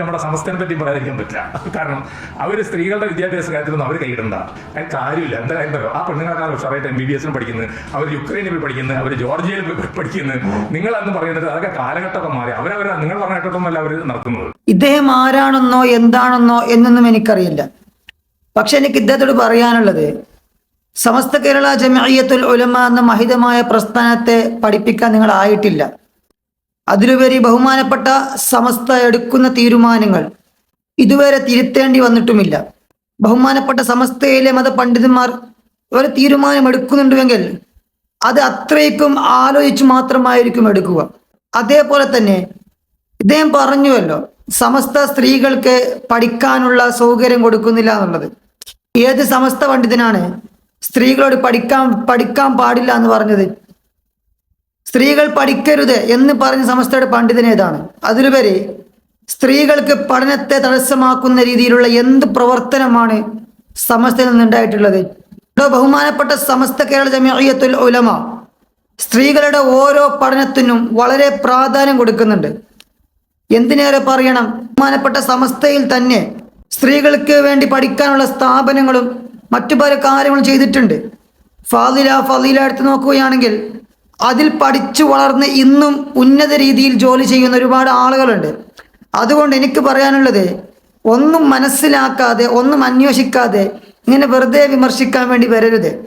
നമ്മുടെ സംസ്ഥനെ പറ്റി പറയാതിരിക്കാൻ പറ്റില്ല. കാരണം അവർ സ്ത്രീകളുടെ വിദ്യാഭ്യാസ കാര്യത്തിലൊന്നും അവർ കൈയിടണ്ട. അതിന് കാര്യമില്ല. എന്താ അറിയോ? ആ പെണ്ണുങ്ങളെക്കാൾ ഉഷാറായിട്ട് എം ബി ബി എസിന് പഠിക്കുന്നത്. അവർ യുക്രൈനിൽ പോയി പഠിക്കുന്നത് അവർ ജോർജിയയിൽ പോയി പഠിക്കുന്നത് നിങ്ങൾ അന്ന് പറയുന്നത് അതൊക്കെ കാലഘട്ടമൊക്കെ മാറി. അവരവർ നിങ്ങൾ പറഞ്ഞിട്ടൊന്നുമല്ല അവർ നടത്തുന്നത്. ഇദ്ദേഹം ആരാണെന്നോ എന്താണെന്നോ എന്നൊന്നും എനിക്കറിയില്ല. പക്ഷെ എനിക്ക് ഇദ്ദേഹത്തോട് പറയാനുള്ളത് സമസ്ത കേരള ജമഅയ്യത്തുൽ ഉലമ എന്ന മഹിതമായ പ്രസ്ഥാനത്തെ പഠിപ്പിക്കാൻ നിങ്ങൾ ആയിട്ടില്ല അതിലുപരി ബഹുമാനപ്പെട്ട സമസ്ത എടുക്കുന്ന തീരുമാനങ്ങൾ ഇതുവരെ തിരുത്തേണ്ടി വന്നിട്ടുമില്ല. ബഹുമാനപ്പെട്ട സമസ്തയിലെ മത പണ്ഡിതന്മാർ ഒരു തീരുമാനം എടുക്കുന്നുണ്ടെങ്കിൽ അത് അത്രയ്ക്കും ആലോചിച്ച് മാത്രമായിരിക്കും എടുക്കുക. അതേപോലെ തന്നെ ഇദ്ദേഹം പറഞ്ഞുവല്ലോ സമസ്ത സ്ത്രീകൾക്ക് പഠിക്കാനുള്ള സൗകര്യം കൊടുക്കുന്നില്ല എന്നുള്ളത്. ഏത് സമസ്ത പണ്ഡിതനാണ് സ്ത്രീകളോട് പഠിക്കാൻ പഠിക്കാൻ പാടില്ല എന്ന് പറഞ്ഞത്? സ്ത്രീകൾ പഠിക്കരുത് എന്ന് പറഞ്ഞ സമസ്തയുടെ പണ്ഡിതനേതാണ് അതിലുപരി സ്ത്രീകൾക്ക് പഠനത്തെ തടസ്സമാക്കുന്ന രീതിയിലുള്ള എന്ത് പ്രവർത്തനമാണ് സമസ്തയിൽ നിന്നുണ്ടായിട്ടുള്ളത്? ബഹുമാനപ്പെട്ട സമസ്ത കേരള ജമിയത്തുൽ ഉലമ സ്ത്രീകളുടെ ഓരോ പഠനത്തിനും വളരെ പ്രാധാന്യം കൊടുക്കുന്നുണ്ട്. എന്തിനേറെ പറയണം? ബഹുമാനപ്പെട്ട സമസ്തയിൽ തന്നെ സ്ത്രീകൾക്ക് വേണ്ടി പഠിക്കാനുള്ള സ്ഥാപനങ്ങളും മറ്റു പല കാര്യങ്ങളും ചെയ്തിട്ടുണ്ട്. ഫാദില ഫലീല എടുത്ത് നോക്കുകയാണെങ്കിൽ അതിൽ പഠിച്ചു വളർന്ന് ഇന്നും ഉന്നത രീതിയിൽ ജോലി ചെയ്യുന്ന ഒരുപാട് ആളുകളുണ്ട്. അതുകൊണ്ട് എനിക്ക് പറയാനുള്ളത് ഒന്നും മനസ്സിലാക്കാതെ ഒന്നും അന്വേഷിക്കാതെ ഇങ്ങനെ വെറുതെ വിമർശിക്കാൻ വേണ്ടി വരരുത്.